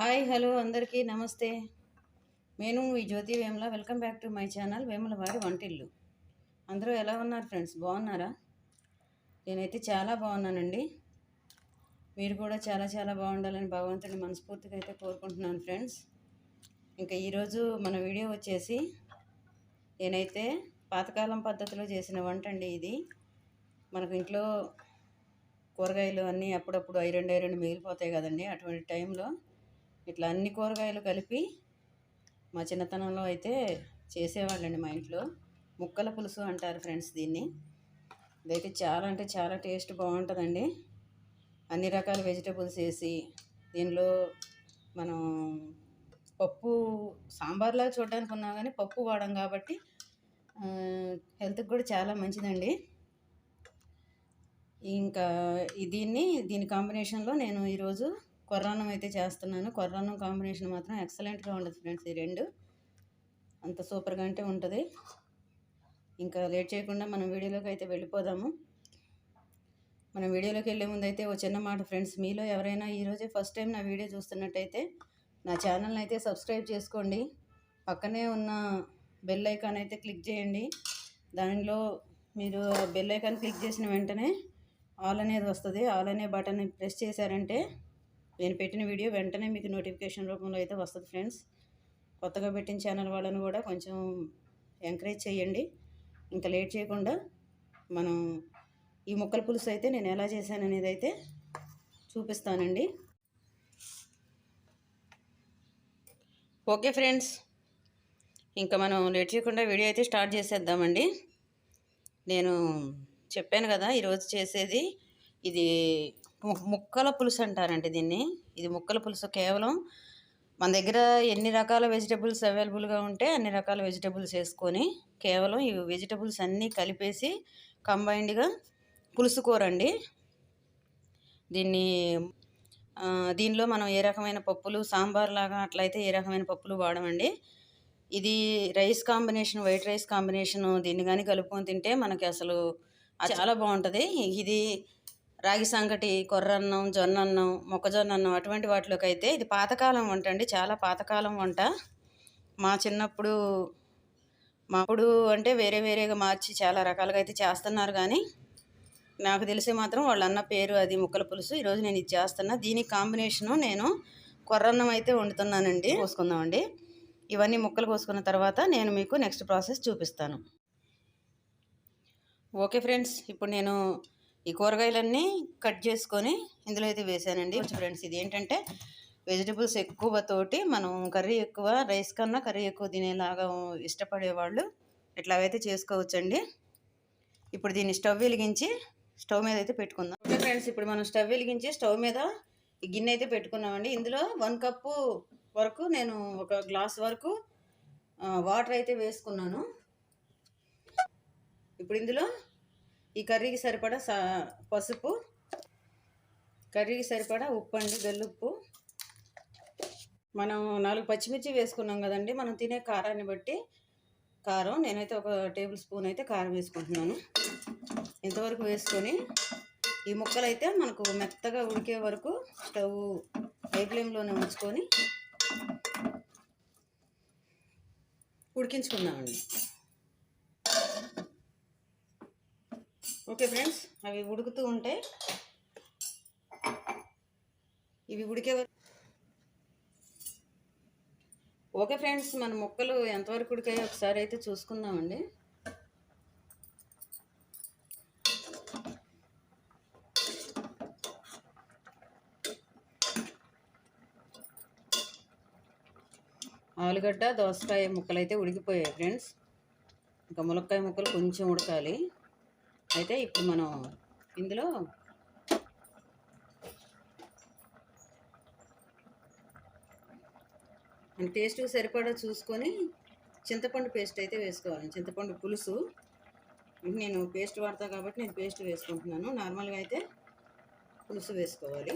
Hi hello అందరికీ నమస్తే. నేను మీ Jyothi Vemula. Welcome back to my channel Vemula వారి వంటిల్లు. అందరూ ఎలా ఉన్నారు ఫ్రెండ్స్? బాగున్నారా? నేనైతే చాలా బాగున్నానండి. మీరు కూడా చాలా చాలా బాగుండాలని భగవంతుని మనస్ఫూర్తిగా అయితే కోరుకుంటున్నాను ఫ్రెండ్స్. ఇంకా ఈరోజు మన వీడియో వచ్చేసి నేనైతే పాతకాలం పద్ధతిలో చేసిన వంట అండి ఇది. మనకు ఇంట్లో కూరగాయలు అన్నీ అప్పుడప్పుడు ఐరెండు ఐరెండు మిగిలిపోతాయి కదండి. అటువంటి టైంలో ఇట్లా అన్ని కూరగాయలు కలిపి మా చిన్నతనంలో అయితే చేసేవాళ్ళండి మా ఇంట్లో. ముక్కల పులుసు అంటారు ఫ్రెండ్స్ దీన్ని. ఇదైతే చాలా అంటే చాలా టేస్ట్ బాగుంటుందండి. అన్ని రకాల వెజిటబుల్స్ వేసి దీనిలో మనం పప్పు సాంబార్లా చూడడానికి ఉన్నా కానీ పప్పు వాడం కాబట్టి హెల్త్కి కూడా చాలా మంచిదండి. ఇంకా దీన్ని దీని కాంబినేషన్లో నేను ఈరోజు కొర్రాన్నం అయితే చేస్తున్నాను. కొర్రాన్నం కాంబినేషన్ మాత్రం ఎక్సలెంట్గా ఉండదు ఫ్రెండ్స్ ఈ రెండు. అంత సూపర్గా అంటే ఉంటుంది. ఇంకా లేట్ చేయకుండా మనం వీడియోలోకి అయితే వెళ్ళిపోదాము. మనం వీడియోలోకి వెళ్ళే ముందు అయితే ఓ చిన్న మాట ఫ్రెండ్స్. మీలో ఎవరైనా ఈరోజే ఫస్ట్ టైం నా వీడియో చూస్తున్నట్టయితే నా ఛానల్ని అయితే సబ్స్క్రైబ్ చేసుకోండి. పక్కనే ఉన్న బెల్ ఐకాన్ అయితే క్లిక్ చేయండి. దానిలో మీరు బెల్ ఐకాన్ క్లిక్ చేసిన వెంటనే ఆల్ అనేది వస్తుంది. ఆల్ అనే బటన్ ప్రెస్ చేశారంటే నేను పెట్టిన వీడియో వెంటనే మీకు నోటిఫికేషన్ రూపంలో అయితే వస్తుంది ఫ్రెండ్స్. కొత్తగా పెట్టిన ఛానల్ వాళ్ళని కూడా కొంచెం ఎంకరేజ్ చేయండి. ఇంకా లేట్ చేయకుండా మనం ఈ ముక్కల పులుసు అయితే నేను ఎలా చేశాను అనేది అయితే చూపిస్తానండి. ఓకే ఫ్రెండ్స్ ఇంకా మనం లేట్ చేయకుండా వీడియో అయితే స్టార్ట్ చేసేద్దామండి. నేను చెప్పాను కదా ఈరోజు చేసేది ఇది ముక్కల పులుసు అంటారండి దీన్ని. ఇది ముక్కల పులుసు కేవలం మన దగ్గర ఎన్ని రకాల వెజిటబుల్స్ అవైలబుల్గా ఉంటే అన్ని రకాల వెజిటబుల్స్ వేసుకొని కేవలం ఈ వెజిటబుల్స్ అన్నీ కలిపేసి కంబైన్డ్గా పులుసు కూర అండి దీన్ని దీనిలో మనం ఏ రకమైన పప్పులు సాంబార్ లాగా అట్లయితే ఏ రకమైన పప్పులు వాడమండి. ఇది rice combination white rice combination దీన్ని కానీ కలుపుకొని తింటే మనకి అసలు చాలా బాగుంటుంది. ఇది రాగి సంగటి కొర్రన్నం జొన్న అన్నం మొక్కజొన్న అన్నం అటువంటి వాటిలోకి అయితే ఇది పాతకాలం వంట అండి. చాలా పాతకాలం వంట. మా చిన్నప్పుడు మా అప్పుడు అంటే వేరే వేరేగా మార్చి చాలా రకాలుగా అయితే చేస్తున్నారు కానీ నాకు తెలిసి మాత్రం వాళ్ళ అన్న పేరు అది ముక్కల పులుసు. ఈరోజు నేను ఇది చేస్తున్నా. దీని కాంబినేషను నేను కొర్రన్నం అయితే వండుతున్నానండి. కోసుకుందామండి. ఇవన్నీ ముక్కలు కోసుకున్న తర్వాత నేను మీకు నెక్స్ట్ ప్రాసెస్ చూపిస్తాను. ఓకే ఫ్రెండ్స్ ఇప్పుడు నేను ఈ కూరగాయలన్నీ కట్ చేసుకొని ఇందులో అయితే వేసానండి. ఫ్రెండ్స్ ఇది ఏంటంటే వెజిటబుల్స్ ఎక్కువ తోటి మనం కర్రీ ఎక్కువ రైస్ కన్నా కర్రీ ఎక్కువ తినేలాగా ఇష్టపడేవాళ్ళు ఇట్లాగైతే చేసుకోవచ్చండి. ఇప్పుడు దీన్ని స్టవ్ వెలిగించి స్టవ్ మీద అయితే పెట్టుకుందాం. ఓకే ఫ్రెండ్స్ ఇప్పుడు మనం స్టవ్ వెలిగించి స్టవ్ మీద ఈ గిన్నె అయితే పెట్టుకున్నామండి. ఇందులో వన్ కప్పు వరకు నేను ఒక గ్లాస్ వరకు వాటర్ అయితే వేసుకున్నాను. ఇప్పుడు ఇందులో ఈ కర్రీకి సరిపడా సా పసుపు కర్రీకి సరిపడా ఉప్పు అండి గల్లుప్పు మనం నాలుగు పచ్చిమిర్చి వేసుకున్నాం కదండి మనం తినే కారాన్ని బట్టి కారం నేనైతే ఒక టేబుల్ స్పూన్ అయితే కారం వేసుకుంటున్నాను. ఇంతవరకు వేసుకొని ఈ ముక్కలు అయితే మనకు మెత్తగా ఉడికే వరకు స్టవ్ హై ఫ్లేమ్లోనే ఉంచుకొని ఉడికించుకుందామండి. ఓకే ఫ్రెండ్స్ అవి ఉడుకుతూ ఉంటే ఇవి ఉడికే ఓకే ఫ్రెండ్స్ మన ముక్కలు ఎంతవరకు ఉడికాయో ఒకసారి అయితే చూసుకుందామండి. ఆలుగడ్డ దోసకాయ ముక్కలు అయితే ఉడికిపోయాయి ఫ్రెండ్స్. ఇంకా ములక్కాయ ముక్కలు కొంచెం ఉడకాలి. అయితే ఇప్పుడు మనం ఇందులో టేస్ట్కి సరిపడా చూసుకొని చింతపండు పేస్ట్ అయితే వేసుకోవాలి. చింతపండు పులుసు. నేను పేస్ట్ వాడతా కాబట్టి నేను పేస్ట్ వేసుకుంటున్నాను. నార్మల్గా అయితే పులుసు వేసుకోవాలి.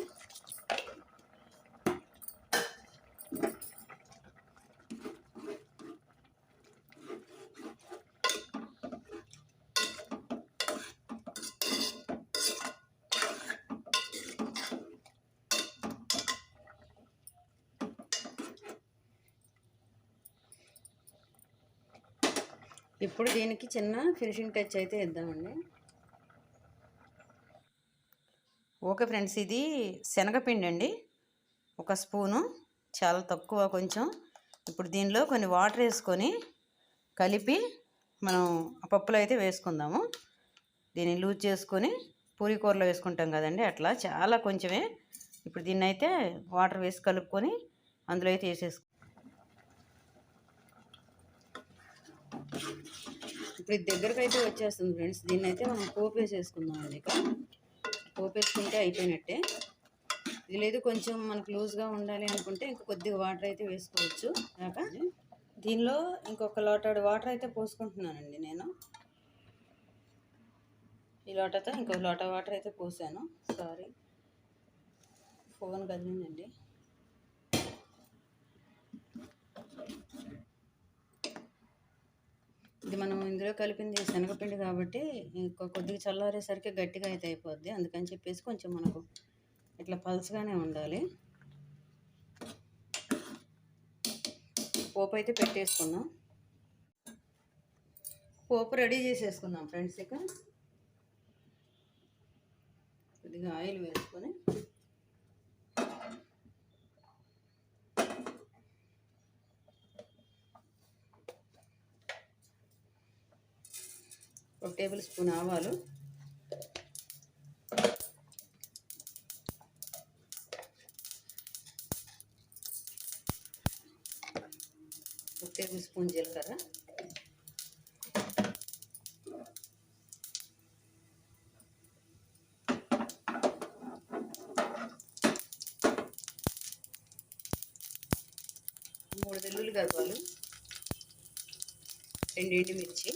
ఇప్పుడు దీనికి చిన్న ఫినిషింగ్ టచ్ అయితే ఇద్దామండి ఓకే ఫ్రెండ్స్ ఇది శనగపిండి అండి ఒక స్పూను చాలా తక్కువ కొంచెం. ఇప్పుడు దీనిలో కొన్ని వాటర్ వేసుకొని కలిపి మనం పప్పులో అయితే వేసుకుందాము. దీన్ని లూజ్ చేసుకొని పూరి కూరలో వేసుకుంటాం కదండి అట్లా. చాలా కొంచెమే. ఇప్పుడు దీన్ని అయితే వాటర్ వేసి కలుపుకొని అందులో అయితే వేసేసుకు ఇప్పుడు ఇది దగ్గరకు అయితే వచ్చేస్తుంది ఫ్రెండ్స్. దీన్ని అయితే మనం పోపు అండి ఇక. పోపు అయిపోయినట్టే. ఇది లేదు కొంచెం మనకు లూజ్గా ఉండాలి అనుకుంటే ఇంకా కొద్దిగా వాటర్ అయితే వేసుకోవచ్చు. కాక దీనిలో ఇంకొక లోటాడు వాటర్ అయితే పోసుకుంటున్నానండి నేను. ఈ లోటతో ఇంకొక లోట వాటర్ అయితే పోసాను. సారీ. ఫోన్ కదిలిందండి. ఇది మనం ఇందులో కలిపింది శనగపిండి కాబట్టి ఇంకో కొద్దిగా చల్లారేసరికి గట్టిగా అయితే అయిపోద్ది. అందుకని చెప్పేసి కొంచెం మనకు ఇట్లా పల్చగానే ఉండాలి. పోపు అయితే పెట్టేసుకుందాం. పోపు రెడీ చేసేసుకుందాం ఫ్రెండ్స్ ఇక. కొద్దిగా ఆయిల్ వేసుకొని ఒక టేబుల్ స్పూన్ ఆవాలు. ఒక టేబుల్ స్పూన్ జీలకర్ర. మూడు వెల్లుల్లి గర్భాలు రెండు ఎండుమిర్చి.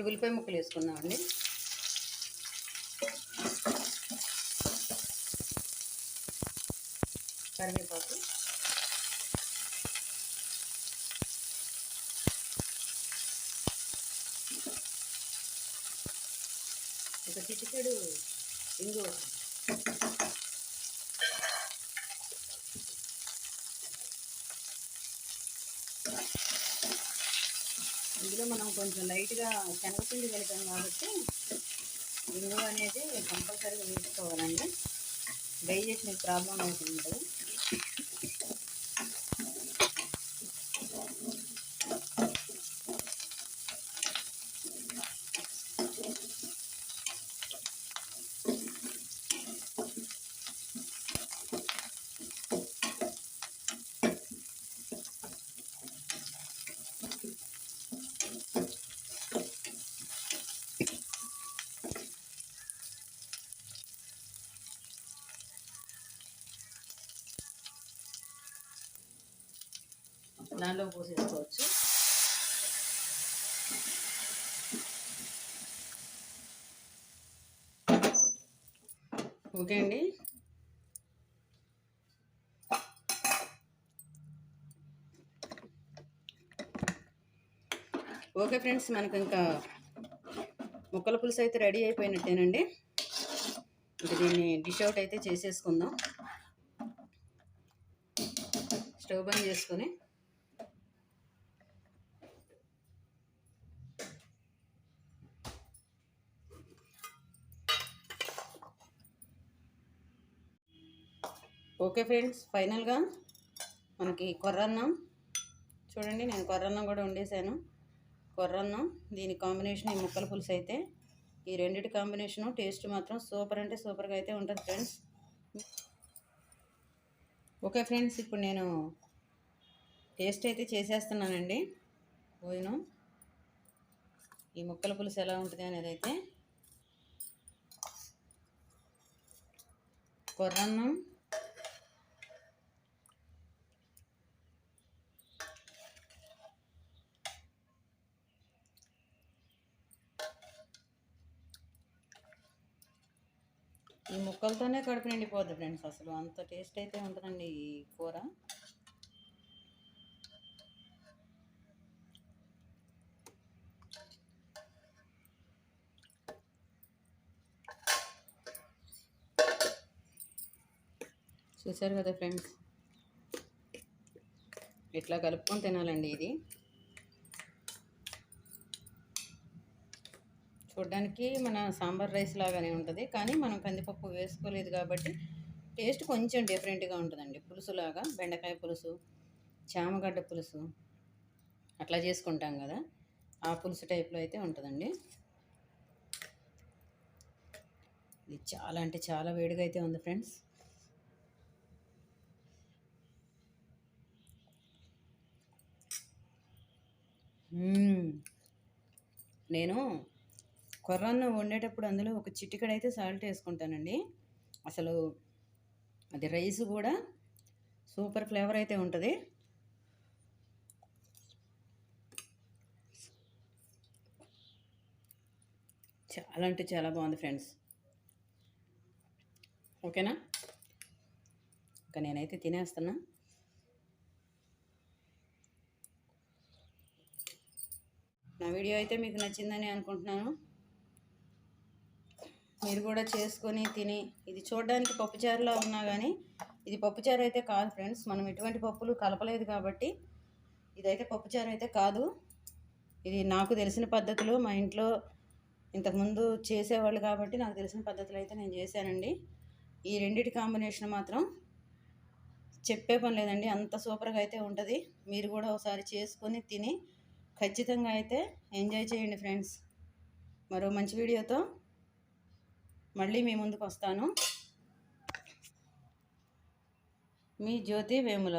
ఇప్పుడు ఉల్లిపాయ ముక్కలు వేసుకుందామండి. కరివేపాకు. ఒక చిటికెడు ఇంగు ఇందులో మనం కొంచెం లైట్గా శనగపిండి కలిపాం కాబట్టి ఇంగు అనేది కంపల్సరీగా వేసుకోవాలండి. డైజెషన్ ప్రాబ్లం అవుతుంది దానిలో పోసేసుకోవచ్చు. ఓకే అండి. ఓకే ఫ్రెండ్స్ మనకు ఇంకా ముక్కల పులుసు అయితే రెడీ అయిపోయినట్టేనండి. ఇంకా దీన్ని డిష్ అవుట్ అయితే చేసేసుకుందాం. స్టవ్ బంద్ చేసుకొని ఓకే ఫ్రెండ్స్ ఫైనల్గా మనకి కొర్రన్నం. చూడండి నేను కొర్రన్నం కూడా వండేసాను కొర్రన్నం దీని కాంబినేషన్ ఈ ముక్కల పులుసు అయితే ఈ రెండిటి కాంబినేషను టేస్ట్ మాత్రం సూపర్ అంటే సూపర్గా అయితే ఉంటుంది ఫ్రెండ్స్. ఓకే ఫ్రెండ్స్ ఇప్పుడు నేను టేస్ట్ అయితే చేసేస్తున్నానండి. భోజనం ఈ ముక్కల పులుసు ఎలా ఉంటుంది అనేది అయితే కొర్రన్నం ముక్కలతోనే కడుపు నిండిపోద్ది ఫ్రెండ్స్ అసలు. అంత టేస్ట్ అయితే ఉంటుందండి ఈ కూర. చూసారు కదా ఫ్రెండ్స్? ఇట్లా కలుపుకొని తినాలండి ఇది? చూడడానికి మన సాంబార్ రైస్ లాగానే ఉంటుంది. కానీ మనం కందిపప్పు వేసుకోలేదు కాబట్టి టేస్ట్ కొంచెం డిఫరెంట్గా ఉంటుందండి. పులుసులాగా బెండకాయ పులుసు చామగడ్డ పులుసు అట్లా చేసుకుంటాం కదా. ఆ పులుసు టైప్లో అయితే ఉంటుందండి. ఇది చాలా అంటే చాలా వేడిగా అయితే ఉంది ఫ్రెండ్స్. నేను కొర్రన్నం వండేటప్పుడు అందులో ఒక చిటికడైతే అయితే సాల్ట్ వేసుకుంటానండి. అసలు అది రైస్ కూడా సూపర్ ఫ్లేవర్ అయితే ఉంటుంది. చాలా అంటే చాలా బాగుంది ఫ్రెండ్స్. ఓకేనా? ఇంకా నేనైతే తినేస్తున్నా. నా వీడియో అయితే మీకు నచ్చిందని అనుకుంటున్నాను. మీరు కూడా చేసుకొని తిని ఇది చూడడానికి పప్పుచారులో ఉన్నా కానీ ఇది పప్పుచారు అయితే కాదు ఫ్రెండ్స్. మనం ఎటువంటి పప్పులు కలపలేదు కాబట్టి ఇదైతే పప్పుచారు అయితే కాదు. ఇది నాకు తెలిసిన పద్ధతిలో మా ఇంట్లో ఇంతకుముందు చేసేవాళ్ళు కాబట్టి నాకు తెలిసిన పద్ధతులు అయితే నేను చేశానండి. ఈ రెండిటి కాంబినేషన్ మాత్రం చెప్పే పని లేదండి. అంత సూపర్గా అయితే ఉంటుంది. మీరు కూడా ఒకసారి చేసుకొని తిని ఖచ్చితంగా అయితే ఎంజాయ్ చేయండి ఫ్రెండ్స్. మరో మంచి వీడియోతో మళ్ళీ మీ ముందుకు వస్తాను మీ జ్యోతి వేముల